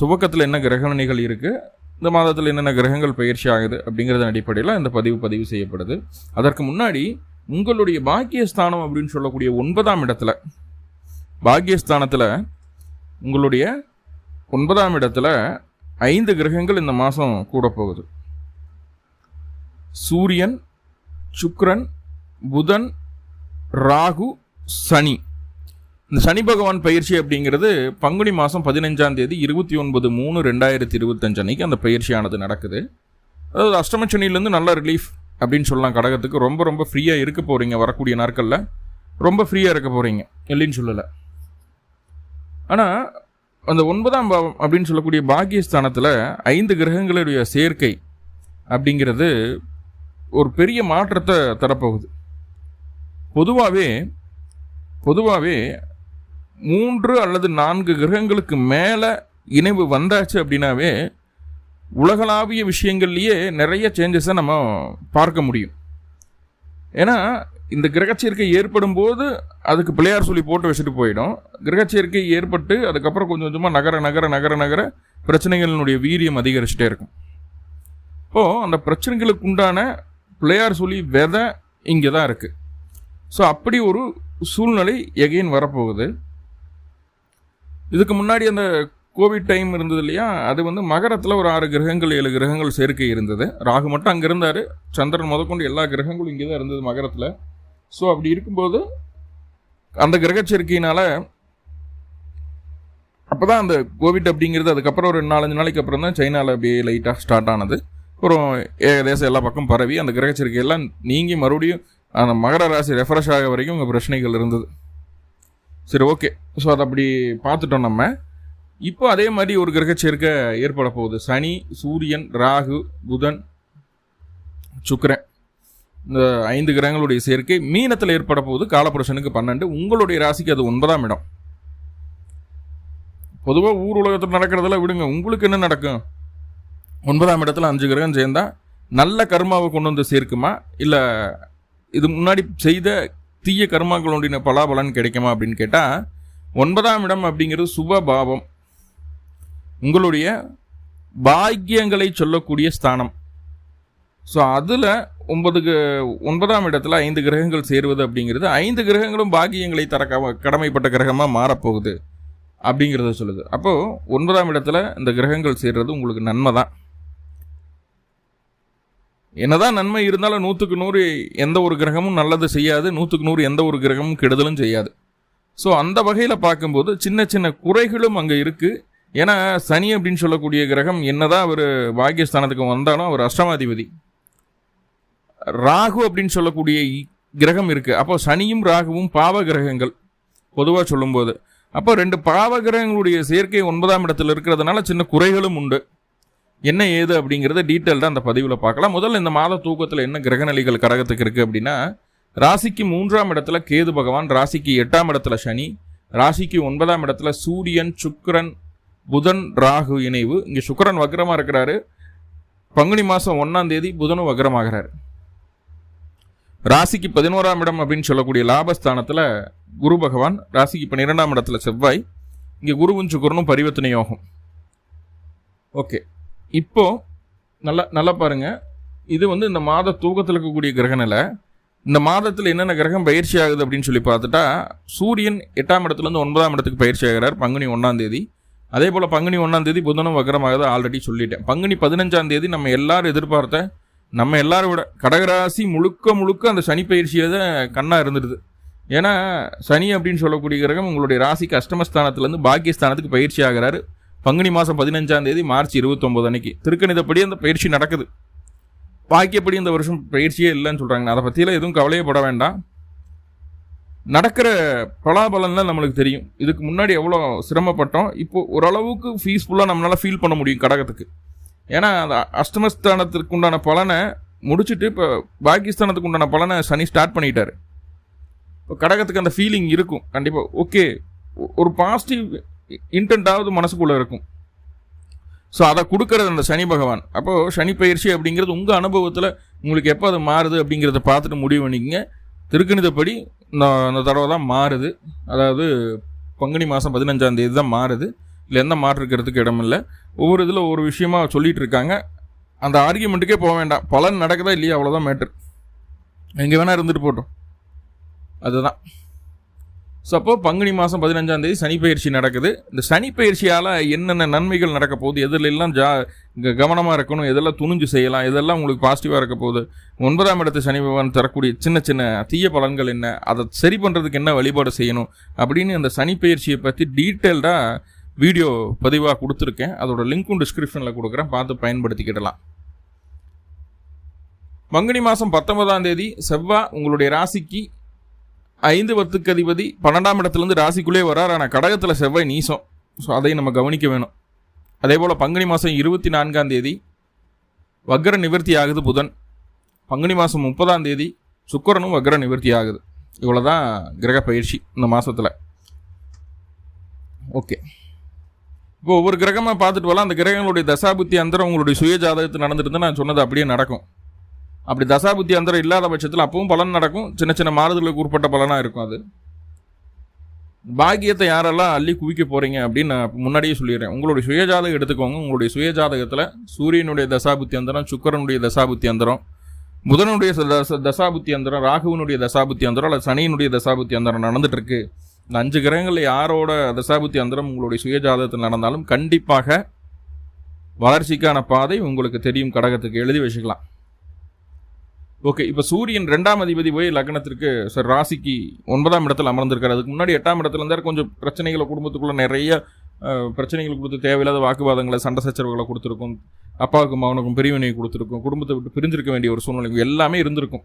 துவக்கத்தில் என்ன கிரகணிகள் இருக்குது இந்த மாதத்தில் என்னென்ன கிரகங்கள் பயிற்சி ஆகுது அப்படிங்கிறதன் அடிப்படையில் இந்த பதிவு பதிவு செய்யப்படுது. அதற்கு முன்னாடி உங்களுடைய பாக்கியஸ்தானம் அப்படின்னு சொல்லக்கூடிய ஒன்பதாம் இடத்துல பாக்கியஸ்தானத்தில் உங்களுடைய ஒன்பதாம் இடத்துல ஐந்து கிரகங்கள் இந்த மாதம் கூட போகுது. சூரியன் சுக்ரன் புதன் ராகு சனி. இந்த சனி பகவான் பயிற்சி அப்படிங்கிறது பங்குனி மாதம் பதினஞ்சாம் தேதி இருபத்தி ஒன்பது மூணு ரெண்டாயிரத்தி இருபத்தஞ்சு அன்னைக்கு அந்த பயிற்சியானது நடக்குது. அதாவது அஷ்டம சனியிலேருந்து நல்ல ரிலீஃப் அப்படின்னு சொல்லலாம் கடகத்துக்கு. ரொம்ப ரொம்ப ஃப்ரீயாக இருக்க போகிறீங்க வரக்கூடிய நாட்களில். ரொம்ப ஃப்ரீயாக இருக்க போகிறீங்க இல்லைன்னு சொல்லலை. ஆனால் அந்த ஒன்பதாம் பாவம் அப்படின்னு சொல்லக்கூடிய பாக்கியஸ்தானத்தில் ஐந்து கிரகங்களுடைய சேர்க்கை அப்படிங்கிறது ஒரு பெரிய மாற்றத்தை தரப்போகுது. பொதுவாகவே பொதுவாகவே மூன்று அல்லது நான்கு கிரகங்களுக்கு மேலே இணைவு வந்தாச்சு அப்படின்னாவே உலகளாவிய விஷயங்கள்லேயே நிறைய சேஞ்சஸை நம்ம பார்க்க முடியும். ஏன்னா இந்த கிரகச்சேர்க்கை ஏற்படும் போது அதுக்கு பிள்ளையார் சொல்லி போட்டு வச்சுட்டு போயிடும். கிரகச்சேர்க்கை ஏற்பட்டு அதுக்கப்புறம் கொஞ்சம் கொஞ்சமாக நகர நகர நகர நகர பிரச்சனைகளினுடைய வீரியம் அதிகரிச்சுட்டே இருக்கும். இப்போது அந்த பிரச்சனைகளுக்கு உண்டான பிள்ளையார் சொல்லி விதை இங்கே தான் இருக்குது ஸோ அப்படி ஒரு சூழ்நிலை எகைன் வரப்போகுது. இதுக்கு முன்னாடி அந்த கோவிட் டைம் இருந்தது இல்லையா? அது வந்து மகரத்தில் ஒரு ஆறு கிரகங்கள் ஏழு கிரகங்கள் சேர்க்கை இருந்தது. ராகு மட்டும் அங்கே இருந்தார். சந்திரன் முதற்கொண்டு எல்லா கிரகங்களும் இங்கே தான் இருந்தது மகரத்தில். ஸோ அப்படி இருக்கும்போது அந்த கிரக சேர்க்கையினால் அப்போ தான் அந்த கோவிட் அப்படிங்கிறது அதுக்கப்புறம் ஒரு நாலஞ்சு நாளைக்கு அப்புறம் தான் சைனாவில் அப்படியே லைட்டாக ஸ்டார்ட் ஆனது. அப்புறம் ஏகதேசம் எல்லா பக்கம் பரவி அந்த கிரகச்சரிக்கையெல்லாம் எல்லாம் நீங்கி மறுபடியும் அந்த மகர ராசி ரெஃப்ரெஷ் ஆக வரைக்கும் உங்கள் பிரச்சனைகள் இருந்தது. சரி ஓகே ஸோ அதை அப்படி பார்த்துட்டோம் நம்ம. இப்போ அதே மாதிரி ஒரு கிரக சேர்க்கை ஏற்பட போகுது. சனி சூரியன் ராகு புதன் சுக்கரன். இந்த ஐந்து கிரகங்களுடைய சேர்க்கை மீனத்தில் ஏற்பட போகுது. காலபுருஷனுக்கு பன்னெண்டு. உங்களுடைய ராசிக்கு அது ஒன்பதாம் இடம். பொதுவாக ஊர் உலகத்தில் நடக்கிறதெல்லாம் விடுங்க. உங்களுக்கு என்ன நடக்கும்? ஒன்பதாம் இடத்துல அஞ்சு கிரகம் சேர்ந்தால் நல்ல கர்மாவை கொண்டு வந்து சேர்க்குமா? இல்லை இது முன்னாடி செய்த தீய கர்மாக்களுடைய பலாபலன் கிடைக்குமா அப்படின்னு கேட்டால் ஒன்பதாம் இடம் அப்படிங்கிறது சுப பாவம். உங்களுடைய பாக்கியங்களை சொல்லக்கூடிய ஸ்தானம். ஸோ அதில் ஒன்பதுக்கு ஒன்பதாம் இடத்துல ஐந்து கிரகங்கள் சேருவது அப்படிங்கிறது ஐந்து கிரகங்களும் பாக்கியங்களை தர கடமைப்பட்ட கிரகமாக மாறப்போகுது அப்படிங்கிறத சொல்லுது. அப்போது ஒன்பதாம் இடத்துல இந்த கிரகங்கள் சேர்றது உங்களுக்கு நன்மை தான் என்னதான் நன்மை இருந்தாலும் நூற்றுக்கு நூறு எந்த ஒரு கிரகமும் நல்லது செய்யாது நூற்றுக்கு நூறு எந்த ஒரு கிரகமும் கெடுதலும் செய்யாது. ஸோ அந்த வகையில் பார்க்கும்போது சின்ன சின்ன குறைகளும் அங்கே இருக்குது ஏன்னா சனி அப்படின்னு சொல்லக்கூடிய கிரகம் என்னதான் அவர் பாகியஸ்தானத்துக்கு வந்தாலும் அவர் அஷ்டமாதிபதி. ராகு அப்படின்னு சொல்லக்கூடிய கிரகம் இருக்குது அப்போ சனியும் ராகுவும் பாவ கிரகங்கள் பொதுவாக சொல்லும்போது. அப்போ ரெண்டு பாவ கிரகங்களுடைய சேர்க்கை ஒன்பதாம் இடத்துல இருக்கிறதுனால சின்ன குறைகளும் உண்டு. என்ன ஏது அப்படிங்கிறத டீட்டெயில்டாக அந்த பதிவில் பார்க்கலாம். முதல்ல இந்த மாத தூக்கத்தில் என்ன கிரகநிலைகள் கடகத்துக்கு இருக்குது அப்படின்னா ராசிக்கு மூன்றாம் இடத்துல கேது பகவான் ராசிக்கு எட்டாம் இடத்துல சனி ராசிக்கு ஒன்பதாம் இடத்துல சூரியன் சுக்கரன் புதன் ராகு இணைவு. இங்கே சுக்கரன் வக்ரமாக இருக்கிறாரு. பங்குனி மாதம் ஒன்றாம் தேதி புதனும் வக்ரமாகிறார். ராசிக்கு பதினோராம் இடம் அப்படின்னு சொல்லக்கூடிய லாபஸ்தானத்தில் குரு பகவான் ராசிக்கு பன்னிரெண்டாம் இடத்துல செவ்வாய். இங்கே குருவும் சுக்கரனும் பரிவர்த்தனை யோகம். ஓகே. இப்போ நல்லா நல்லா பாருங்க. இது வந்து இந்த மாத தூக்கத்தில் இருக்கக்கூடிய கிரகநில இந்த மாதத்தில் என்னென்ன கிரகம் பயிற்சி ஆகுது அப்படின்னு சொல்லி பார்த்துட்டா சூரியன் எட்டாம் இடத்துலேருந்து ஒன்பதாம் இடத்துக்கு பயிற்சி ஆகிறார் பங்குனி ஒன்றாம் தேதி. அதே போல் பங்குனி ஒன்றாம் தேதி புதனும் வக்கரமாகுது ஆல்ரெடி சொல்லிட்டேன். பங்குனி பதினஞ்சாம் தேதி நம்ம எல்லாரும் எதிர்பார்த்த நம்ம எல்லாரும் விட கடகராசி முழுக்க முழுக்க அந்த சனி பயிற்சியை தான் கண்ணாக இருந்துடுது. ஏன்னா சனி அப்படின்னு சொல்லக்கூடிய கிரகம் உங்களுடைய ராசிக்கு அஷ்டமஸ்தானத்துலேருந்து பாக்கியஸ்தானத்துக்கு பயிற்சி ஆகிறாரு. பங்குனி மாதம் பதினஞ்சாம் தேதி மார்ச் இருபத்தொம்போது அன்னைக்கு. திருக்கணிதப்படி அந்த பயிற்சி நடக்குது. பாக்கியப்படி இந்த வருஷம் பயிற்சியே இல்லைன்னு சொல்கிறாங்க அதை பற்றியெல்லாம் எதுவும் கவலையே பட வேண்டாம். நடக்கிற பலாபலன்லாம் நம்மளுக்கு தெரியும். இதுக்கு முன்னாடி எவ்வளோ சிரமப்பட்டோம். இப்போ ஓரளவுக்கு ஃபீஸ்ஃபுல்லாக நம்மளால் ஃபீல் பண்ண முடியும் கடகத்துக்கு. ஏன்னா அந்த அஷ்டமஸ்தானத்துக்கு உண்டான பலனை முடிச்சுட்டு இப்போ பாகிஸ்தானத்துக்கு உண்டான பலனை சனி ஸ்டார்ட் பண்ணிட்டாரு. இப்போ கடகத்துக்கு அந்த ஃபீலிங் இருக்கும். கண்டிப்பாக ஓகே ஒரு பாசிட்டிவ் இன்டென்ட்டாவது மனசுக்குள்ளே இருக்கும். ஸோ அதை கொடுக்கறது அந்த சனி பகவான். அப்போது சனி பயிற்சி அப்படிங்கிறது உங்கள் அனுபவத்தில் உங்களுக்கு எப்போ அது மாறுது அப்படிங்கிறத பார்த்துட்டு முடிவு பண்ணிக்கங்க. திருக்கணிதப்படி இந்த அந்த தடவை தான் மாறுது. அதாவது பங்குனி மாதம் பதினஞ்சாம் தேதி தான் மாறுது. இல்லை எந்த மாற்று இருக்கிறதுக்கு இடமில்லை ஒவ்வொரு இதில் ஒவ்வொரு விஷயமா சொல்லிகிட்டு இருக்காங்க. அந்த ஆர்கியூமெண்ட்டுக்கே போக வேண்டாம். பலன் நடக்குதா இல்லையா அவ்வளோதான் மேட்ரு எங்கே வேணால் இருந்துட்டு போட்டோம். அதுதான். ஸோ அப்போ பங்குனி மாதம் பதினஞ்சாம் தேதி சனி பயிற்சி நடக்குது. இந்த சனி பயிற்சியால் என்னென்ன நன்மைகள் நடக்க போகுது எதுலெல்லாம் ஜா கவனமாக இருக்கணும் எதெல்லாம் துணிஞ்சு செய்யலாம் இதெல்லாம் உங்களுக்கு பாசிட்டிவாக இருக்க போகுது. ஒன்பதாம் இடத்து சனி பகவான் தரக்கூடிய சின்ன சின்ன தீய பலன்கள் என்ன அதை சரி பண்ணுறதுக்கு என்ன வழிபாடு செய்யணும் அப்படின்னு அந்த சனி பயிற்சியை பற்றி டீட்டெயில்டாக வீடியோ பதிவாக கொடுத்துருக்கேன். அதோட லிங்க்கும் டிஸ்கிரிப்ஷனில் கொடுக்குறேன். பார்த்து பயன்படுத்திக்கிடலாம். பங்குனி மாதம் பத்தொன்பதாம் தேதி செவ்வாய் உங்களுடைய ராசிக்கு ஐந்து பத்துக்கு அதிபதி பன்னெண்டாம் இடத்துலேருந்து ராசிக்குள்ளே வரார். ஆனால் கடகத்தில் செவ்வாய் நீசம். ஸோ அதை நம்ம கவனிக்க வேணும். அதே போல் பங்குனி மாதம் இருபத்தி நான்காம் தேதி வக்ர நிவர்த்தி ஆகுது புதன். பங்குனி மாதம் முப்பதாம் தேதி சுக்கரனும் வக்ர நிவர்த்தி ஆகுது. இவ்வளோ தான் கிரக பயிற்சி இந்த மாதத்தில் ஓகே. இப்போ ஒவ்வொரு கிரகமாக பார்த்துட்டு வரலாம் அந்த கிரகங்களுடைய தசாபுத்தி அந்தரம் உங்களுடைய சுய ஜாதகத்தில் நடந்துட்டு நான் சொன்னது அப்படியே நடக்கும். அப்படி தசாபுத்தி அந்தரம் இல்லாத பட்சத்தில் அப்பவும் பலன் நடக்கும். சின்ன சின்ன மாறுதலுக்கு உட்பட்ட பலனாக இருக்கும் அது. பாக்கியத்தை யாரெல்லாம் அள்ளி குவிக்க போகிறீங்க அப்படின்னு நான் முன்னாடியே சொல்லிடுறேன். உங்களுடைய சுயஜாதகம் எடுத்துக்கோங்க. உங்களுடைய சுயஜாதகத்தில் சூரியனுடைய தசாபுத்தி அந்தரம் சுக்கரனுடைய தசாபுத்தி அந்தரம் புதனுடைய தச தசாபுத்தி அந்தரம் ராகுவனுடைய தசாபுத்தி அந்தரம் அல்லது சனியினுடைய தசாபுத்தி அந்தரம் நடந்துட்டுருக்கு. இந்த அஞ்சு கிரகங்களில் யாரோட தசாபுத்தி அந்தரம் உங்களுடைய சுயஜாதகத்தில் நடந்தாலும் கண்டிப்பாக வளர்ச்சிக்கான பாதை உங்களுக்கு தெரியும் கடகத்துக்கு. எழுதி வச்சுக்கலாம். ஓகே இப்போ சூரியன் ரெண்டாம் அதிபதி போய் லக்னத்திற்கு சார் ராசிக்கு ஒன்பதாம் இடத்துல அமர்ந்திருக்காரு. அதுக்கு முன்னாடி எட்டாம் இடத்துல இருந்தார். கொஞ்சம் பிரச்சனைகளை குடும்பத்துக்குள்ளே நிறைய பிரச்சனைகள் கொடுத்து தேவையில்லாத வாக்குவாதங்களை சண்டை சச்சரவுகளை கொடுத்துருக்கும். அப்பாவுக்கும் மகனுக்கும் பிரிவினை கொடுத்துருக்கும். குடும்பத்தை விட்டு பிரிஞ்சிருக்க வேண்டிய ஒரு சூழ்நிலை எல்லாமே இருந்திருக்கும்.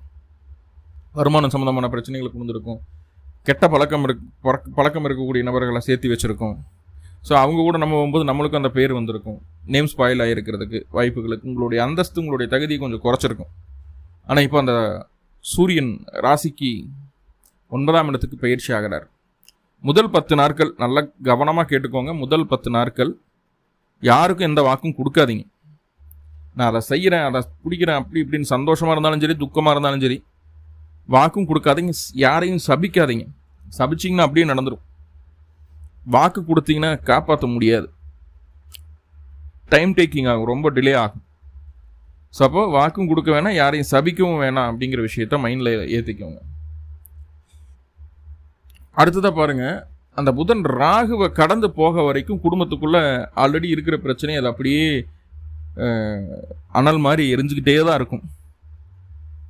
வருமானம் சம்மந்தமான பிரச்சனைகளை கொடுத்துருக்கும் கெட்ட பழக்கம் இருக்கு பழக்கம் இருக்கக்கூடிய நபர்களை சேர்த்து வச்சுருக்கோம். ஸோ அவங்க கூட நம்ம போகும்போது நம்மளுக்கும் அந்த பேர் வந்திருக்கும். நேம் ஸ்பாயில் ஆகிருக்கிறதுக்கு வாய்ப்புகளுக்கு உங்களுடைய அந்தஸ்து உங்களுடைய தகுதியை கொஞ்சம் குறைச்சிருக்கும். ஆனால் இப்போ அந்த சூரியன் ராசிக்கு ஒன்பதாம் இடத்துக்கு பயிற்சி ஆகிறார். முதல் பத்து நாட்கள் நல்லா கவனமாக கேட்டுக்கோங்க. முதல் பத்து நாட்கள் யாருக்கும் எந்த வாக்கும் கொடுக்காதீங்க. நான் அதை செய்கிறேன் அதை பிடிக்கிறேன் அப்படி இப்படின்னு சந்தோஷமாக இருந்தாலும் சரி துக்கமாக இருந்தாலும் சரி வாக்கும் கொடுக்காதீங்க. யாரையும் சபிக்காதீங்க. சபிச்சிங்கன்னா அப்படியே நடந்துடும் வாக்கு கொடுத்தீங்கன்னா காப்பாற்ற முடியாது. டைம் டேக்கிங் ஆகும். ரொம்ப டிலே ஆகும். ஸோ அப்போ வாக்கும் கொடுக்க வேணாம் யாரையும் சபிக்கவும் வேணாம் அப்படிங்கிற விஷயத்த மைண்டில் ஏற்றிக்கோங்க அடுத்ததாக பாருங்க அந்த புதன் ராகுவை கடந்து போக வரைக்கும் குடும்பத்துக்குள்ளே ஆல்ரெடி இருக்கிற பிரச்சனை அது அப்படியே அனல் மாதிரி எரிஞ்சுக்கிட்டே தான் இருக்கும்.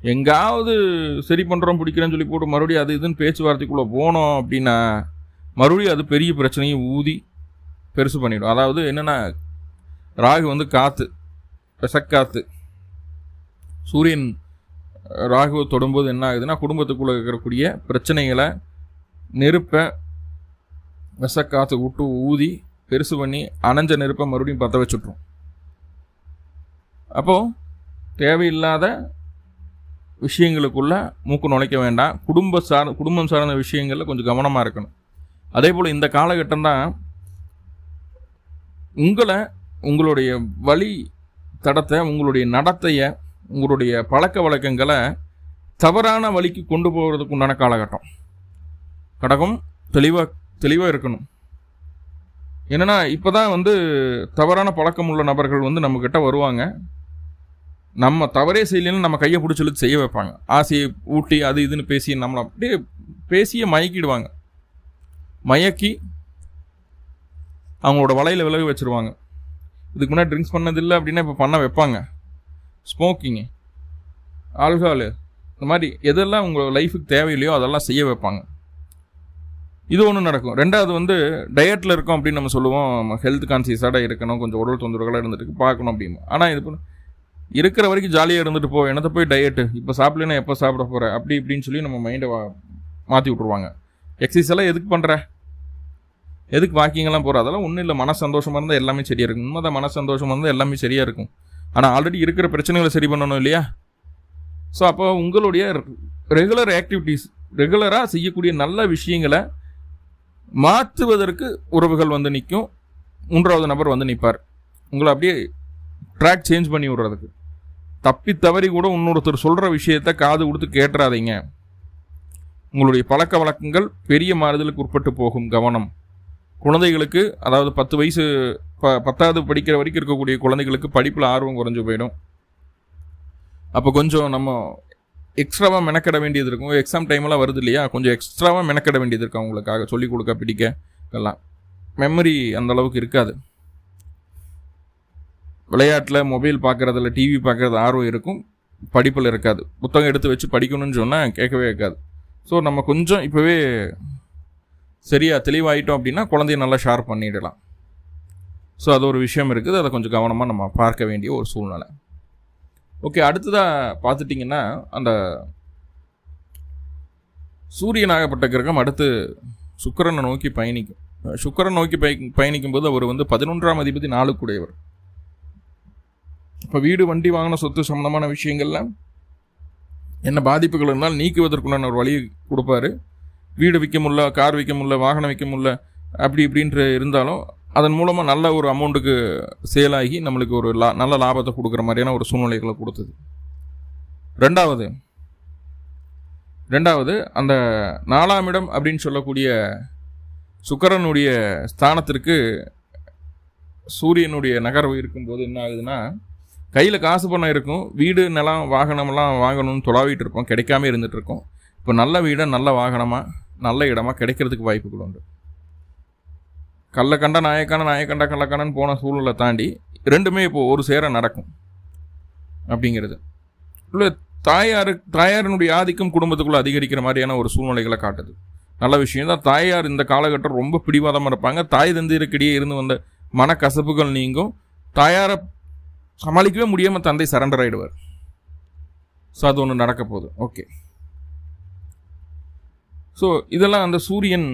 எங்காவது சரி பண்ணுறோம் பிடிக்கிறேன்னு சொல்லி போட்டு மறுபடியும் அது இதுன்னு பேச்சுவார்த்தைக்குள்ளே போனோம் அப்படின்னா மறுபடியும் அது பெரிய பிரச்சனையை ஊதி பெருசு பண்ணிவிடும் அதாவது என்னென்னா ராகு வந்து காற்று பெசக்காற்று சூரியன் ராகுவை தொடும்போது என்ன ஆகுதுன்னா குடும்பத்துக்குள்ளே இருக்கக்கூடிய பிரச்சனைகளை நெருப்பை விசக்காத்து விட்டு ஊதி பெருசு பண்ணி அணைஞ்ச நெருப்பை மறுபடியும் பற்ற வச்சுட்ரும். அப்போது தேவையில்லாத விஷயங்களுக்குள்ள மூக்கு நுழைக்க வேண்டாம். குடும்ப சார் குடும்பம் சார்ந்த விஷயங்களில் கொஞ்சம் கவனமாக இருக்கணும். அதே போல் இந்த காலகட்டம் தான் உங்களை உங்களுடைய வழி தடத்தை உங்களுடைய நடத்தையை உங்களுடைய பழக்க வழக்கங்களை தவறான வழிக்கு கொண்டு போகிறதுக்கு உண்டான காலகட்டம். கடகம் தெளிவாக தெளிவாக இருக்கணும். என்னன்னா இப்போ தான் வந்து தவறான பழக்கம் உள்ள நபர்கள் வந்து நம்மக்கிட்ட வருவாங்க. நம்ம தவறே செய்யலைன்னு நம்ம கையை பிடிச்சி இழுத்து செய்ய வைப்பாங்க. ஆசையை ஊட்டி அது இதுன்னு பேசி நம்மளை அப்படியே பேசியே மயக்கிடுவாங்க. மயக்கி அவங்களோட வலையில் விலக வச்சுருவாங்க. இதுக்கு முன்னாடி ட்ரிங்க்ஸ் பண்ணதில்லை அப்படின்னா இப்போ பண்ண வைப்பாங்க. ஸ்மோக்கிங்கு ஆல்கஹாலு இந்த மாதிரி எதெல்லாம் உங்கள் லைஃபுக்கு தேவையில்லையோ அதெல்லாம் செய்ய வைப்பாங்க. இது ஒன்று நடக்கும். ரெண்டாவது வந்து டயட்டில் இருக்கோம் அப்படின்னு நம்ம சொல்லுவோம். ஹெல்த் கான்சியஸாக இருக்கணும். கொஞ்சம் உடல் தொந்தரவுகளாக இருந்துட்டு பார்க்கணும் அப்படின்னு. ஆனால் இது இருக்கிற வரைக்கும் ஜாலியாக இருந்துட்டு போ என்னத்தை போய் டயட்டு இப்போ சாப்பிடலன்னா எப்போ சாப்பிட போகிற அப்படி இப்படின்னு சொல்லி நம்ம மைண்டை மாற்றி விட்ருவாங்க எக்ஸசைஸ் எல்லாம் எதுக்கு பண்ணுற எதுக்கு வாக்கிங்கெல்லாம் போகிற அதெல்லாம் ஒன்றும் இல்லை. மன சந்தோஷமாக இருந்தால் எல்லாமே சரியாக இருக்கும். உண்மைதான் மன சந்தோஷமாக இருந்தால் எல்லாமே சரியாக இருக்கும். ஆனால் ஆல்ரெடி இருக்கிற பிரச்சனைகளை சரி பண்ணணும் இல்லையா? ஸோ அப்போ உங்களுடைய ரெகுலர் ஆக்டிவிட்டீஸ் ரெகுலராக செய்யக்கூடிய நல்ல விஷயங்களை மாற்றுவதற்கு உறவுகள் வந்து நிற்கும். மூன்றாவது நபர் வந்து நிற்பார். உங்களை அப்படியே ட்ராக் சேஞ்ச் பண்ணி விடுறதுக்கு. தப்பி தவறி கூட இன்னொருத்தர் சொல்கிற விஷயத்த காது கொடுத்து கேட்டுறாதீங்க. உங்களுடைய பழக்க வழக்கங்கள் பெரிய மாறுதலுக்கு உட்பட்டு போகும் கவனம். குழந்தைகளுக்கு அதாவது பத்து வயசு ப பத்தாவது படிக்கிற வரைக்கும் இருக்கக்கூடிய குழந்தைகளுக்கு படிப்பில் ஆர்வம் குறைஞ்சு போயிடும். அப்போ கொஞ்சம் நம்ம எக்ஸ்ட்ராவாக மெனக்கிட வேண்டியது இருக்கும். எக்ஸாம் டைம்லாம் வருது இல்லையா? கொஞ்சம் எக்ஸ்ட்ராவாக மெனக்கிட வேண்டியது இருக்கும் அவங்களுக்காக. சொல்லிக் கொடுக்க பிடிக்க எல்லாம் மெமரி அந்த அளவுக்கு இருக்காது. விளையாட்டில் மொபைல் பார்க்குறதுல டிவி பார்க்குறது ஆர்வம் இருக்கும். படிப்பில் இருக்காது. புத்தகம் எடுத்து வச்சு படிக்கணும்னு சொன்னால் கேட்கவே இருக்காது. ஸோ நம்ம கொஞ்சம் இப்போவே சரியாக தெளிவாயிட்டோம் அப்படின்னா குழந்தைய நல்லா ஷேர் பண்ணிடலாம். ஸோ அது ஒரு விஷயம் இருக்குது. அதை கொஞ்சம் கவனமாக நம்ம பார்க்க வேண்டிய ஒரு சூழ்நிலை. ஓகே அடுத்ததாக பார்த்துட்டிங்கன்னா அந்த சூரியனாகப்பட்ட கிரகம் அடுத்து சுக்கரனை நோக்கி பயணிக்கும். சுக்கரன் நோக்கி பய பயணிக்கும் போது அவர் வந்து பதினொன்றாம் அதிபதி நாளுக்குடையவர். இப்போ வீடு வண்டி வாங்கின சொத்து சம்மந்தமான விஷயங்கள்ல என்ன பாதிப்புகள் இருந்தால் நீக்குவதற்குண்டான ஒரு வழி கொடுப்பாரு. வீடு விற்க முடியல கார் விற்க முடியல வாகனம் விற்க முடியல அப்படி இப்படின்ற இருந்தாலும் அதன் மூலமாக நல்ல ஒரு அமௌண்ட்டுக்கு சேலாகி நம்மளுக்கு ஒரு லா நல்ல லாபத்தை கொடுக்குற மாதிரியான ஒரு சூழ்நிலைகளை கொடுத்தது. ரெண்டாவது ரெண்டாவது அந்த நாலாம் இடம் அப்படின்னு சொல்லக்கூடிய சுக்கரனுடைய ஸ்தானத்திற்கு சூரியனுடைய நகர்வு இருக்கும்போது என்ன ஆகுதுன்னா கையில் காசு பணம் இருக்கும் வீடு நிலம் வாகனம்லாம் வாங்கணும்னு தொலாவிட்டு இருப்போம் கிடைக்காம இருந்துகிட்ருக்கோம் இப்போ நல்ல வீடை நல்ல வாகனமாக நல்ல இடமாக கிடைக்கிறதுக்கு வாய்ப்புகள் உண்டு. கள்ளக்கண்ட நாயக்கான நாயக்கண்ட கள்ளக்கண்ணன் போன சூழலை தாண்டி ரெண்டுமே இப்போது ஒரு சேர நடக்கும் அப்படிங்கிறது. இல்லை தாயாரு தாயாரினுடைய ஆதிக்கம் குடும்பத்துக்குள்ளே அதிகரிக்கிற மாதிரியான ஒரு சூழ்நிலைகளை காட்டுது. நல்ல விஷயம் தான் தாயார் இந்த காலகட்டம் ரொம்ப பிடிவாதமாக இருப்பாங்க. தாய் தந்திருக்கிடையே இருந்து வந்த மனக்கசப்புகள் நீங்கும். தாயாரை சமாளிக்கவே முடியாமல் தந்தை சரண்டர் ஆகிடுவார் ஸோ அது ஒன்று நடக்க போகுது. ஓகே ஸோ இதெல்லாம் அந்த சூரியன்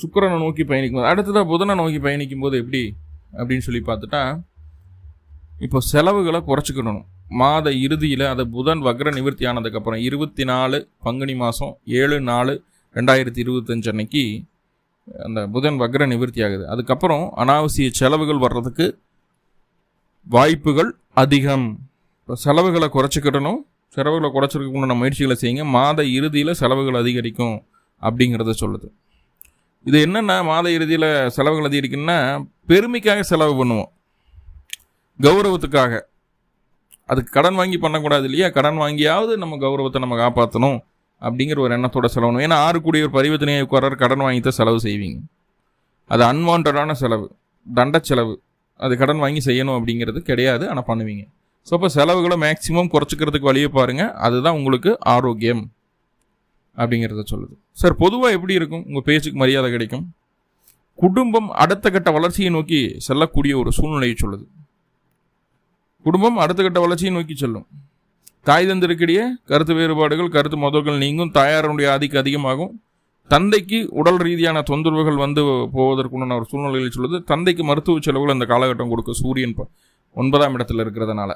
சுக்கரனை நோக்கி பயணிக்கும் போது அடுத்ததாக புதனை நோக்கி பயணிக்கும் போது எப்படி? அப்படின்னு சொல்லி பார்த்துட்டா இப்போ செலவுகளை குறைச்சிக்கணும். மாத இறுதியில் அதை புதன் வக்ர நிவர்த்தி ஆனதுக்கப்புறம் இருபத்தி நாலு பங்குனி மாதம் ஏழு நாலு ரெண்டாயிரத்தி இருபத்தஞ்சு அன்னைக்கு அந்த புதன் வக்ர நிவர்த்தி ஆகுது. அதுக்கப்புறம் அனாவசிய செலவுகள் வர்றதுக்கு வாய்ப்புகள் அதிகம். இப்போ செலவுகளை குறைச்சிக்கிடணும். செலவுகளை குறைச்சிருக்க முயற்சிகளை செய்யுங்க. மாத இறுதியில் செலவுகள் அதிகரிக்கும் அப்படிங்கிறத சொல்லுது. இது என்னென்னா மாத இறுதியில் செலவுகள் அதிகரிக்குன்னா பெருமைக்காக செலவு பண்ணுவோம். கௌரவத்துக்காக. அதுக்கு கடன் வாங்கி பண்ணக்கூடாது இல்லையா? கடன் வாங்கியாவது நம்ம கௌரவத்தை நம்ம காப்பாற்றணும் அப்படிங்கிற ஒரு எண்ணத்தோட செலவு ஏன்னா ஆறு கூடிய ஒரு பரிவர்த்தனையை உட்கார கடன் வாங்கி தான் செலவு செய்வீங்க. அது அன்வான்டான செலவு தண்ட செலவு. அது கடன் வாங்கி செய்யணும் அப்படிங்கிறது கிடையாது ஆனால் பண்ணுவீங்க. ஸோ அப்போ செலவுகளை மேக்ஸிமம் குறைச்சிக்கிறதுக்கு வழியை பாருங்கள் அதுதான் உங்களுக்கு ஆரோக்கியம். அப்படிங்கிறத சொல்லுது. சார் பொதுவாக எப்படி இருக்கும்? உங்கள் பேச்சுக்கு மரியாதை கிடைக்கும். குடும்பம் அடுத்த கட்ட வளர்ச்சியை நோக்கி செல்லக்கூடிய ஒரு சூழ்நிலையை சொல்லுது. குடும்பம் அடுத்த கட்ட வளர்ச்சியை நோக்கி செல்லும். தாய் தந்திருக்கிடையே கருத்து வேறுபாடுகள் கருத்து மோதல்கள் நீங்கும் தாயாரனுடைய ஆதிக்கம் அதிகமாகும். தந்தைக்கு உடல் ரீதியான தொந்தரவுகள் வந்து போவதற்குண்டான ஒரு சூழ்நிலையில் சொல்லுது. தந்தைக்கு மருத்துவ செலவுகள் அந்த காலகட்டம் கொடுக்க சூரியன் ஒன்பதாம் இடத்துல இருக்கிறதுனால.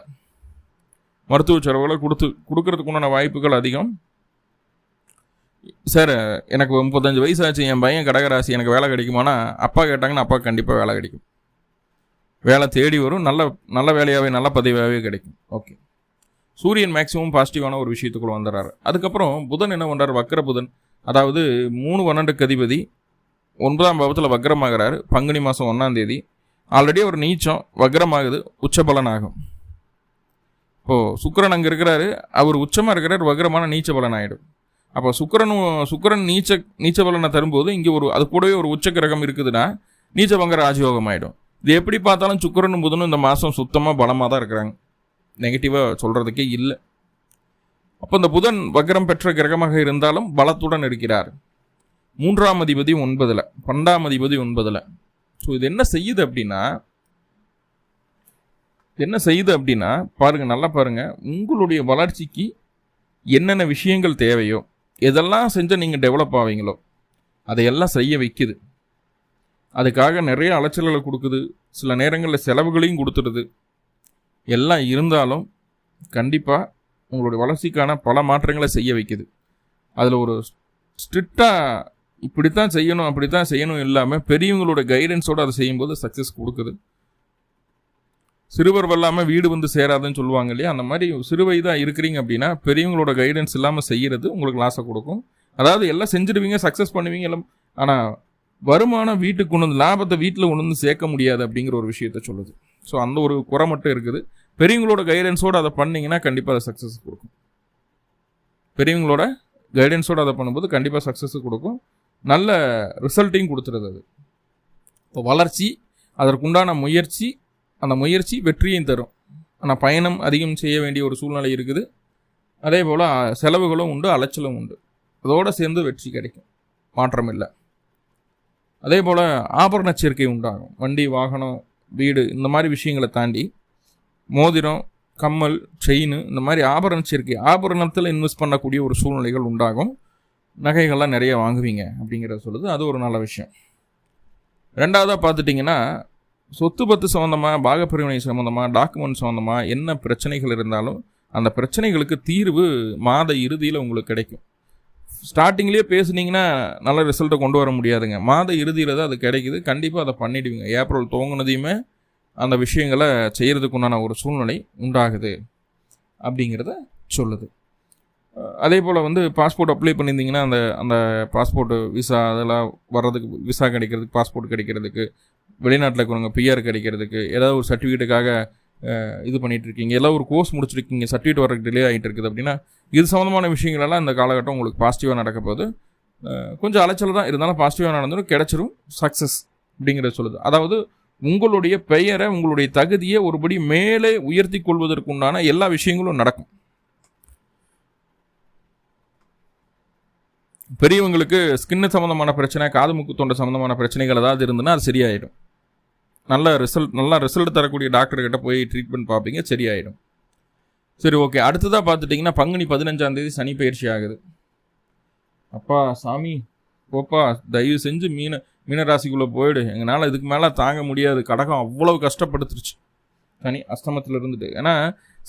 மருத்துவ செலவுகளை கொடுத்து கொடுக்கறதுக்குண்டான வாய்ப்புகள் அதிகம். சார் எனக்கு முப்பத்தஞ்சு வயசு ஆச்சு என் பையன் கடகராசி எனக்கு வேலை கிடைக்குமானா அப்பா கேட்டாங்கன்னா அப்பா கண்டிப்பாக வேலை கிடைக்கும். வேலை தேடி வரும் நல்ல நல்ல வேலையாகவே நல்ல பதவியாகவே கிடைக்கும். ஓகே சூரியன் மேக்ஸிமம் பாசிட்டிவான ஒரு விஷயத்துக்குள்ளே வந்துடுறாரு. அதுக்கப்புறம் புதன் என்ன பண்ணுறாரு வக்கர புதன். அதாவது மூணு பன்னெண்டுக்கு அதிபதி. ஒன்பதாம் பாவத்தில் வக்ரமாகிறாரு. பங்குனி மாதம் ஒன்றாம் தேதி. ஆல்ரெடி அவர் நீச்சம் வக்ரமாகுது உச்சபலன் ஆகும் இப்போது சுக்கரன் அங்கே இருக்கிறாரு. அவர் உச்சமாக இருக்கிறார் வக்ரமான நீச்ச பலன் ஆகிடும் அப்போ சுக்கரனும் சுக்கரன் நீச்ச நீச்ச பலனை தரும்போது இங்கே ஒரு அது கூடவே ஒரு உச்ச கிரகம் இருக்குதுன்னா நீச்ச பங்க ராஜயோகம் ஆகிடும் இது எப்படி பார்த்தாலும் சுக்கரனும் புதனும் இந்த மாதம் சுத்தமாக பலமாக தான் இருக்கிறாங்க. நெகட்டிவாக சொல்கிறதுக்கே இல்லை. அப்போ இந்த புதன் வக்ரம் பெற்ற கிரகமாக இருந்தாலும் பலத்துடன் இருக்கிறார். மூன்றாம் அதிபதி ஒன்பதில் பன்னெண்டாம் அதிபதி ஒன்பதில். ஸோ இது என்ன செய்யுது அப்படின்னா என்ன செய்யுது அப்படின்னா பாருங்கள் நல்லா பாருங்கள் உங்களுடைய வளர்ச்சிக்கு என்னென்ன விஷயங்கள் தேவையோ எதெல்லாம் செஞ்சால் நீங்கள் டெவலப் ஆவீங்களோ அதையெல்லாம் செய்ய வைக்குது. அதுக்காக நிறைய அலைச்சல்களை கொடுக்குது. சில நேரங்களில் செலவுகளையும் கொடுத்துடுது. எல்லாம் இருந்தாலும் கண்டிப்பாக உங்களுடைய வளர்ச்சிக்கான பல மாற்றங்களை செய்ய வைக்குது. அதில் ஒரு ஸ்ட்ரிக்டாக இப்படித்தான் செய்யணும் அப்படித்தான் செய்யணும் இல்லாமல் பெரியவங்களோட கைடன்ஸோடு அதை செய்யும்போது சக்ஸஸ் கொடுக்குது. சிறுவர் வல்லாமல் வீடு வந்து சேராதுன்னு சொல்லுவாங்க இல்லையா? அந்த மாதிரி சிறு வயதாக இருக்கிறீங்க அப்படின்னா பெரியவங்களோட கைடன்ஸ் இல்லாமல் செய்கிறது உங்களுக்கு லாஸை கொடுக்கும். அதாவது எல்லாம் செஞ்சிடுவீங்க சக்ஸஸ் பண்ணுவீங்க எல்லாம். ஆனால் வருமானம் வீட்டுக்கு கொண்டு வந்து லாபத்தை வீட்டில் கொண்டு வந்து சேர்க்க முடியாது அப்படிங்கிற ஒரு விஷயத்த சொல்லுது. ஸோ அந்த ஒரு குறை மட்டும் இருக்குது. பெரியவங்களோட கைடன்ஸோடு அதை பண்ணிங்கன்னா கண்டிப்பாக அதை சக்ஸஸ் கொடுக்கும். பெரியவங்களோட கைடன்ஸோடு அதை பண்ணும்போது கண்டிப்பாக சக்ஸஸ் கொடுக்கும். நல்ல ரிசல்ட்டையும் கொடுத்துருது அது. இப்போ வளர்ச்சி அதற்குண்டான முயற்சி அந்த முயற்சி வெற்றியும் தரும். ஆனால் பயணம் அதிகம் செய்ய வேண்டிய ஒரு சூழ்நிலை இருக்குது. அதே போல் செலவுகளும் உண்டு அலைச்சலும் உண்டு. அதோடு சேர்ந்து வெற்றி கிடைக்கும். மாற்றம் இல்லை அதே போல் ஆபரண சேர்க்கை உண்டாகும். வண்டி வாகனம் வீடு இந்த மாதிரி விஷயங்களை தாண்டி மோதிரம் கம்மல் செயின் இந்த மாதிரி ஆபரண சேர்க்கை ஆபரணத்தில் இன்வெஸ்ட் பண்ணக்கூடிய ஒரு சூழ்நிலைகள் உண்டாகும். நகைகள்லாம் நிறைய வாங்குவீங்க அப்படிங்கிறத சொல்லுது. அது ஒரு நல்ல விஷயம். ரெண்டாவதாக பார்த்துட்டிங்கன்னா சொத்து பத்து சம்மந்தமாக பாகப்பிரிவினை சம்மந்தமாக டாக்குமெண்ட் சம்மந்தமாக என்ன பிரச்சனைகள் இருந்தாலும் அந்த பிரச்சனைகளுக்கு தீர்வு மாத இறுதியில் உங்களுக்கு கிடைக்கும். ஸ்டார்டிங்லேயே பேசுனீங்கன்னா நல்ல ரிசல்ட்டை கொண்டு வர முடியாதுங்க. மாத இறுதியில் தான் அது கிடைக்குது. கண்டிப்பாக அதை பண்ணிடுவீங்க. ஏப்ரல் துவங்கினதையுமே அந்த விஷயங்களை செய்கிறதுக்கு உண்டான ஒரு சூழ்நிலை உண்டாகுது அப்படிங்கிறத சொல்லுது. அதே போல் வந்து பாஸ்போர்ட் அப்ளை பண்ணியிருந்தீங்கன்னா அந்த அந்த பாஸ்போர்ட்டு விசா அதெல்லாம் வர்றதுக்கு விசா கிடைக்கிறதுக்கு பாஸ்போர்ட் கிடைக்கிறதுக்கு வெளிநாட்டில் இருக்கிறவங்க பிஆர் கிடைக்கிறதுக்கு ஏதாவது ஒரு சர்டிஃபிகேட்டுக்காக இது பண்ணிகிட்ருக்கீங்க ஏதாவது ஒரு கோர்ஸ் முடிச்சிருக்கீங்க சர்டிஃபிகேட் வரக்கு டிலே ஆகிட்டு இருக்குது அப்படின்னா இது சம்மந்தமான விஷயங்களெல்லாம் இந்த காலகட்டம் உங்களுக்கு பாசிட்டிவாக நடக்க போகுது. கொஞ்சம் அலைச்சல் தான். இருந்தாலும் பாசிட்டிவாக நடந்தாலும் கிடச்சிரும். சக்ஸஸ் அப்படிங்கிறத சொல்லுது. அதாவது உங்களுடைய பெயரை உங்களுடைய தகுதியை ஒருபடி மேலே உயர்த்தி கொள்வதற்குண்டான எல்லா விஷயங்களும் நடக்கும். பெரியவங்களுக்கு ஸ்கின்னு சம்மந்தமான பிரச்சனை காது முக்கு தொண்டை சம்மந்தமான பிரச்சனைகள் ஏதாவது இருந்ததுன்னா அது சரியாயிடும். நல்ல ரிசல்ட் நல்லா ரிசல்ட் தரக்கூடிய டாக்டர்கிட்ட போய் ட்ரீட்மெண்ட் பார்ப்பீங்க சரியாயிடும். சரி ஓகே அடுத்ததாக பார்த்துட்டிங்கன்னா பங்குனி பதினஞ்சாந்தேதி சனி பயிற்சி ஆகுது. அப்பா சாமி போப்பா தயவு செஞ்சு மீன மீனராசிக்குள்ளே போயிடு. எங்களால் இதுக்கு மேலே தாங்க முடியாது. கடகம் அவ்வளோ கஷ்டப்படுத்துருச்சு. சனி அஸ்தமத்தில் இருந்துட்டு. ஏன்னா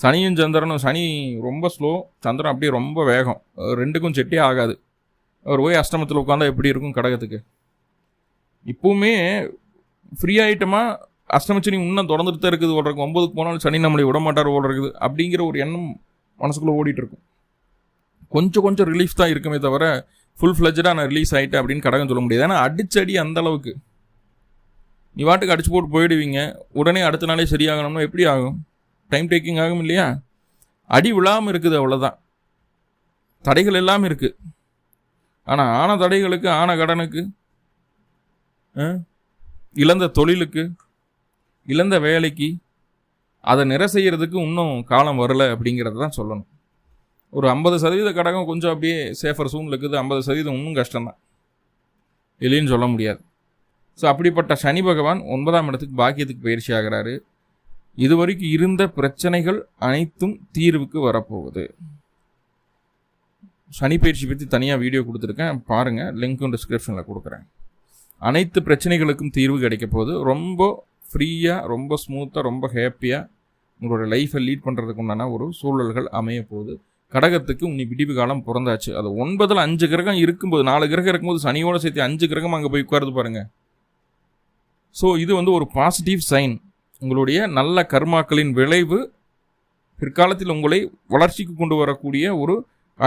சனியும் சந்திரனும் சனி ரொம்ப ஸ்லோ சந்திரன் அப்படியே ரொம்ப வேகம். ரெண்டுக்கும் செட்டே ஆகாது. அவர் போய் அஷ்டமத்தில் உட்காந்தா எப்படி இருக்கும் கடகத்துக்கு? இப்போவுமே ஃப்ரீ ஆகிட்டோமா அஷ்டமச்சனி இன்னும் தொடர்ந்துட்டு தான் இருக்குது ஓடுறக்கு ஒம்பதுக்கு போனாலும் சனி நம்மளை விட மாட்டார் ஓடுறது அப்படிங்கிற ஒரு எண்ணம் மனசுக்குள்ளே ஓடிட்டு இருக்கும் கொஞ்சம் கொஞ்சம் ரிலீஃப் தான் இருக்குமே தவிர ஃபுல் ஃப்ளஜாக நான் ரிலீஸ் ஆகிட்டேன் அப்படின்னு கடகம் சொல்ல முடியாது. ஏன்னா அடிச்சடி அந்த அளவுக்கு. நீ வாட்டுக்கு அடிச்சு போட்டு போயிடுவீங்க. உடனே அடுத்த நாளே சரியாகணும்னா எப்படி ஆகும்? டைம் டேக்கிங் ஆகும் இல்லையா? அடி விழாமல் இருக்குது அவ்வளோதான் தடைகள் எல்லாமே இருக்குது ஆனால் ஆன தடைகளுக்கு ஆன கடனுக்கு இழந்த தொழிலுக்கு இழந்த வேலைக்கு அதை நிறை செய்கிறதுக்கு இன்னும் காலம் வரலை அப்படிங்கிறத தான் சொல்லணும். ஒரு ஐம்பது சதவீத கடகம் கொஞ்சம் அப்படியே சேஃபர் சூழ்நிலை இருக்குது. ஐம்பது சதவீதம் இன்னும் கஷ்டம்தான். இல்லைன்னு சொல்ல முடியாது. ஸோ அப்படிப்பட்ட சனி பகவான் ஒன்பதாம் இடத்துக்கு பாக்கியத்துக்கு பயிற்சி ஆகிறாரு. இதுவரைக்கும் இருந்த பிரச்சனைகள் அனைத்தும் தீர்வுக்கு வரப்போகுது. சனி பயிற்சி பற்றி தனியாக வீடியோ கொடுத்துருக்கேன். பாருங்கள் லிங்க்கும் டிஸ்கிரிப்ஷனில் கொடுக்குறேன். அனைத்து பிரச்சனைகளுக்கும் தீர்வு கிடைக்க போது ரொம்ப ஃப்ரீயாக ரொம்ப ஸ்மூத்தாக ரொம்ப ஹாப்பியாக உங்களோட லைஃப்பை லீட் பண்ணுறதுக்கு உண்டான ஒரு சூழல்கள் அமைய போகுது. கடகத்துக்கு உனி விடிவு காலம் பிறந்தாச்சு. அது ஒன்பதில் அஞ்சு கிரகம் இருக்கும்போது நாலு கிரகம் இருக்கும்போது சனியோடு சேர்த்து அஞ்சு கிரகம் அங்கே போய் உட்காருது பாருங்கள் ஸோ இது வந்து ஒரு பாசிட்டிவ் சைன் உங்களுடைய நல்ல கர்மாக்களின் விளைவு பிற்காலத்தில் உங்களை வளர்ச்சிக்கு கொண்டு வரக்கூடிய ஒரு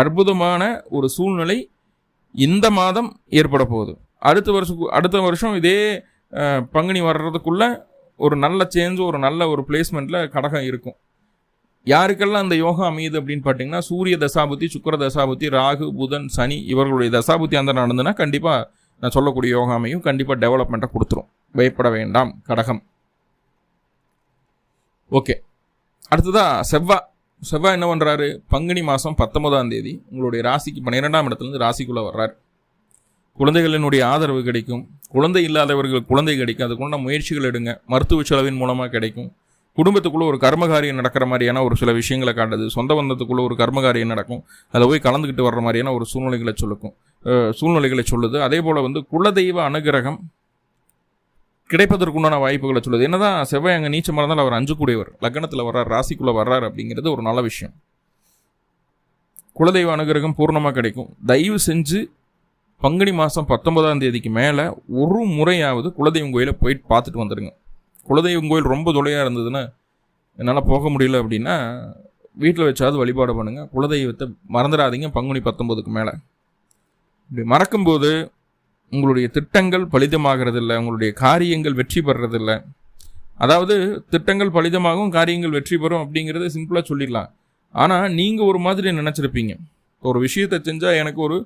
அற்புதமான ஒரு சூழ்நிலை இந்த மாதம் ஏற்பட போகுது. அடுத்த வருஷம் அடுத்த வருஷம் இதே பங்குனி வர்றதுக்குள்ள ஒரு நல்ல சேஞ்ச் ஒரு நல்ல ஒரு பிளேஸ்மெண்ட்டில் கடகம் இருக்கும். யாருக்கெல்லாம் அந்த யோகா அமையுது அப்படின்னு பார்த்தீங்கன்னா சூரிய தசாபுத்தி சுக்கர தசாபுத்தி ராகு புதன் சனி இவர்களுடைய தசாபுத்தி அந்த நடந்துன்னா கண்டிப்பாக நான் சொல்லக்கூடிய யோகா அமையும். கண்டிப்பாக டெவலப்மெண்ட்டை கொடுத்துரும். பயப்பட வேண்டாம். கடகம். ஓகே. அடுத்ததாக செவ்வாய் செவ்வாய் என்ன பண்ணுறாரு பங்குனி மாதம் பத்தொன்பதாம் தேதி உங்களுடைய ராசிக்கு பன்னிரெண்டாம் இடத்துலேருந்து ராசிக்குள்ளே வர்றார். குழந்தைகளினுடைய ஆதரவு கிடைக்கும். குழந்தை இல்லாதவர்கள் குழந்தை கிடைக்கும். அதுக்குள்ள முயற்சிகள் எடுங்க. மருத்துவ செலவின் மூலமாக கிடைக்கும். குடும்பத்துக்குள்ளே ஒரு கர்மகாரியம் நடக்கிற மாதிரியான ஒரு சில விஷயங்களை காட்டுது. சொந்த பந்தத்துக்குள்ளே ஒரு கர்மகாரியம் நடக்கும். அதில் போய் கலந்துக்கிட்டு வர்ற மாதிரியான ஒரு சூழ்நிலைகளை சொல்லுக்கும். சூழ்நிலைகளை சொல்லுது. அதே போல் வந்து குலதெய்வ அனுகிரகம் கிடைப்பதற்குண்டான வாய்ப்புகளை சொல்லுது. என்னதான் செவ்வாய் அங்கே நீச்சமாக இருந்தாலும் அவர் அஞ்சு கூடியவர் லக்னத்தில் வர்றார் ராசிக்குள்ளே வர்றார் அப்படிங்கிறது ஒரு நல்ல விஷயம். குலதெய்வ அனுகிரகம் பூர்ணமாக கிடைக்கும். தயவு செஞ்சு பங்குனி மாதம் பத்தொன்பதாம் தேதிக்கு மேலே ஒரு முறையாவது குலதெய்வம் கோயிலை போயிட்டு பார்த்துட்டு வந்துடுங்க குலதெய்வம் கோயில் ரொம்ப தொலையாக இருந்ததுன்னா என்னால் போக முடியல அப்படின்னா வீட்டில் வச்சாவது வழிபாடு பண்ணுங்கள் குலதெய்வத்தை மறந்துடாதீங்க பங்குனி பத்தொம்போதுக்கு மேலே. இப்படி மறக்கும்போது உங்களுடைய திட்டங்கள் பலிதமாகிறதில்ல உங்களுடைய காரியங்கள் வெற்றி பெறதில்ல அதாவது திட்டங்கள் பலிதமாகும் காரியங்கள் வெற்றி பெறும் அப்படிங்கிறத சிம்பிளாக சொல்லிடலாம். ஆனால் நீங்கள் ஒரு மாதிரி நினச்சிருப்பீங்க. ஒரு விஷயத்தை செஞ்சால் எனக்கு ஒரு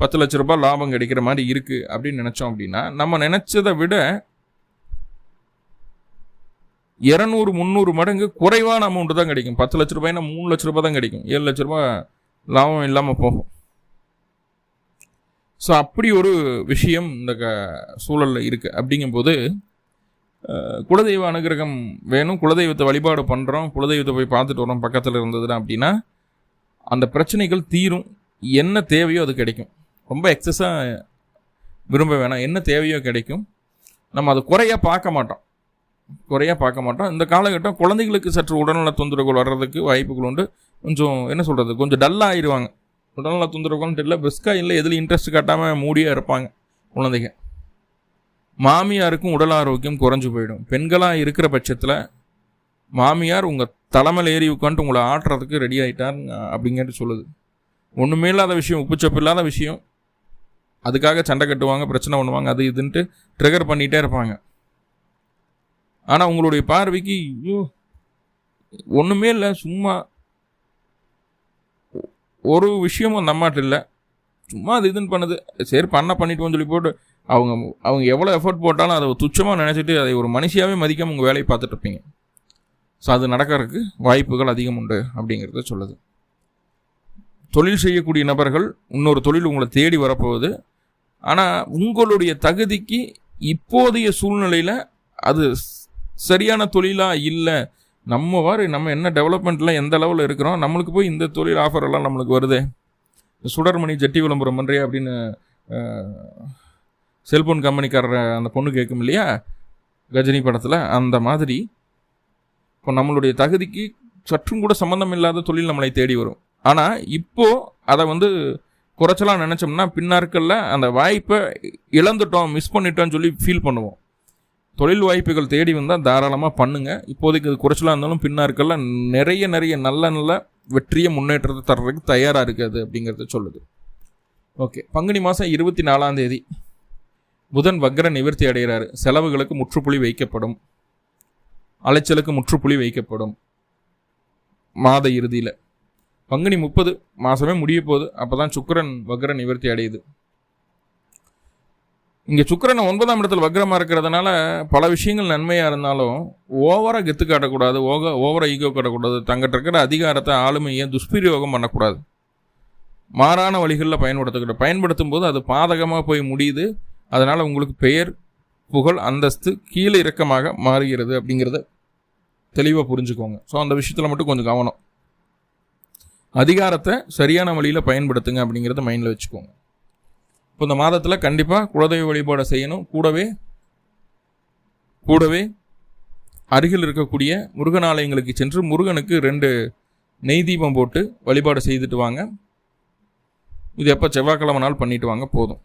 பத்து லட்ச ரூபாய் லாபம் கிடைக்கிற மாதிரி இருக்குது அப்படின்னு நினச்சோம் அப்படின்னா நம்ம நினச்சதை விட இரநூறு முந்நூறு மடங்கு குறைவான அமௌண்ட்டு தான் கிடைக்கும். பத்து லட்ச ரூபாய்னா மூணு லட்ச ரூபாய் தான் கிடைக்கும். ஏழு லட்ச ரூபாய் லாபம் இல்லாமல் போகும். ஸோ அப்படி ஒரு விஷயம் இந்த க சூழலில் இருக்குது அப்படிங்கும்போது குலதெய்வ அனுகிரகம் வேணும். குலதெய்வத்தை வழிபாடு பண்ணுறோம் குலதெய்வத்தை போய் பார்த்துட்டு வரோம் பக்கத்தில் இருந்ததுன்னா அப்படின்னா அந்த பிரச்சனைகள் தீரும். என்ன தேவையோ அது கிடைக்கும். ரொம்ப எக்ஸஸாக விரும்ப வேணாம். என்ன தேவையோ கிடைக்கும். நம்ம அதை குறையாக பார்க்க மாட்டோம். குறையாக பார்க்க மாட்டோம். இந்த காலகட்டம் குழந்தைகளுக்கு சற்று உடல்நல தொந்தரவுகள் வர்றதுக்கு வாய்ப்புகள் உண்டு. கொஞ்சம் என்ன சொல்கிறது கொஞ்சம் டல்லாக ஆயிடுவாங்க உடல்நல தொந்தரவுகள்னு தெரியல. பெஸ்க்காக இல்லை எதில் இன்ட்ரெஸ்ட் காட்டாமல் மூடியாக இருப்பாங்க குழந்தைங்க. மாமியாருக்கும் உடல் ஆரோக்கியம் குறைஞ்சு போயிடும். பெண்களாக இருக்கிற பட்சத்தில் மாமியார் உங்கள் தலைமையில் ஏறி உட்காந்துட்டு உங்களை ஆட்டுறதுக்கு ரெடி ஆகிட்டார் அப்படிங்கிறது சொல்லுது. ஒன்றுமே இல்லாத விஷயம் உப்புச்சப்பு இல்லாத விஷயம். அதுக்காக சண்டை கட்டுவாங்க பிரச்சனை பண்ணுவாங்க அது இதுன்ட்டு ட்ரிகர் பண்ணிகிட்டே இருப்பாங்க. ஆனால் உங்களுடைய பார்வைக்கு ஐயோ ஒன்றுமே இல்லை சும்மா ஒரு விஷயமும் அந்த அம்மாட்ட இல்லை. சும்மா அது இதுன்னு பண்ணுது. சரி பண்ண பண்ணிட்டோம்னு சொல்லி போட்டு அவங்க அவங்க எவ்வளோ எஃபர்ட் போட்டாலும் அதை துச்சமாக நினச்சிட்டு அதை ஒரு மனுஷியாகவே மதிக்காம உங்கள் வேலையை பார்த்துட்டு இருப்பீங்க. ஸோ அது நடக்கிறதுக்கு வாய்ப்புகள் அதிகம் உண்டு அப்படிங்கிறத சொல்லுது. தொழில் செய்யக்கூடிய நபர்கள் இன்னொரு தொழில் உங்களை தேடி வரப்போகுது. ஆனால் உங்களுடைய தகுதிக்கு இப்போதைய சூழ்நிலையில் அது சரியான தொழிலாக இல்லை நம்ம வாரு நம்ம என்ன டெவலப்மெண்ட்டில் எந்த லெவலில் இருக்கிறோம் நம்மளுக்கு போய் இந்த தொழில் ஆஃபர் எல்லாம் நம்மளுக்கு வருது? சுடர்மணி ஜட்டி விளம்பரம் பண்ணுறியா அப்படின்னு செல்ஃபோன் கம்பெனிக்காரர் அந்த பொண்ணு கேட்கும் இல்லையா? கஜினி படத்தில் அந்த மாதிரி இப்போ நம்மளுடைய தகுதிக்கு சற்றும் கூட சம்மந்தம் இல்லாத தொழில் நம்மளை தேடி வரும். ஆனால் இப்போது அதை வந்து குறைச்சலாம் நினச்சோம்னா பின்னாட்களில் அந்த வாய்ப்பை இழந்துட்டோம் மிஸ் பண்ணிட்டோம்னு சொல்லி ஃபீல் பண்ணுவோம். தொழில் வாய்ப்புகள் தேடி வந்தால் தாராளமாக பண்ணுங்கள் இப்போதைக்கு இது குறைச்சலாக இருந்தாலும் பின்னாருக்கெல்லாம் நிறைய நிறைய நல்ல நல்ல வெற்றியை முன்னேற்றத்தை தர்றதுக்கு தயாராக இருக்குது அப்படிங்கிறத சொல்லுது. ஓகே பங்குனி மாதம் இருபத்தி நாலாம் தேதி புதன் வக்ர நிவர்த்தி அடைகிறாரு. செலவுகளுக்கு முற்றுப்புள்ளி வைக்கப்படும். அலைச்சலுக்கு முற்றுப்புள்ளி வைக்கப்படும். மாத இறுதியில். பங்குனி முப்பது மாதமே முடிய போகுது. அப்போ தான் சுக்கிரன் வக்ர நிவர்த்தி அடையுது. இங்கே சுக்கரன் ஒன்பதாம் இடத்துல வக்ரமாக இருக்கிறதுனால பல விஷயங்கள் நன்மையாக இருந்தாலும் ஓவராக கெத்து காட்டக்கூடாது ஓக ஓவராக ஈகோ காட்டக்கூடாது. தங்கிட்ட இருக்கிற அதிகாரத்தை ஆளுமையை துஷ்பிரயோகம் பண்ணக்கூடாது. மாறான வழிகளில் பயன்படுத்தக்கூடாது. பயன்படுத்தும் போது அது பாதகமாக போய் முடியுது. அதனால் உங்களுக்கு பெயர் புகழ் அந்தஸ்து கீழே இறக்கமாக மாறுகிறது அப்படிங்கிறத தெளிவாக புரிஞ்சுக்கோங்க. ஸோ அந்த விஷயத்தில் மட்டும் கொஞ்சம் கவனம். அதிகாரத்தை சரியான வழியில் பயன்படுத்துங்க அப்படிங்கிறத மைண்டில் வச்சுக்கோங்க. இப்போ இந்த மாதத்தில் கண்டிப்பாக குலதெய்வ வழிபாடை செய்யணும். கூடவே கூடவே அருகில் இருக்கக்கூடிய முருகன் ஆலயங்களுக்கு சென்று முருகனுக்கு ரெண்டு நெய் தீபம் போட்டு வழிபாடு செய்துட்டு வாங்க. இது எப்போ செவ்வாய்க்கிழமை நாள் பண்ணிட்டு வாங்க போதும்.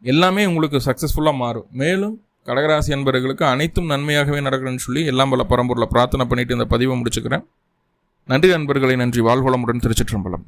எல்லாமே உங்களுக்கு சக்ஸஸ்ஃபுல்லாக மாறும். மேலும் கடகராசி அன்பர்களுக்கு அனைத்தும் நன்மையாகவே நடக்கணும்னு சொல்லி எல்லாம் பல பரம்பூரில் பிரார்த்தனை பண்ணிட்டு இந்த பதிவை முடிச்சுக்கிறேன். நன்றி நண்பர்களை நன்றி. வாழ்வளமுடன் திருச்சிற்றம்பலம்.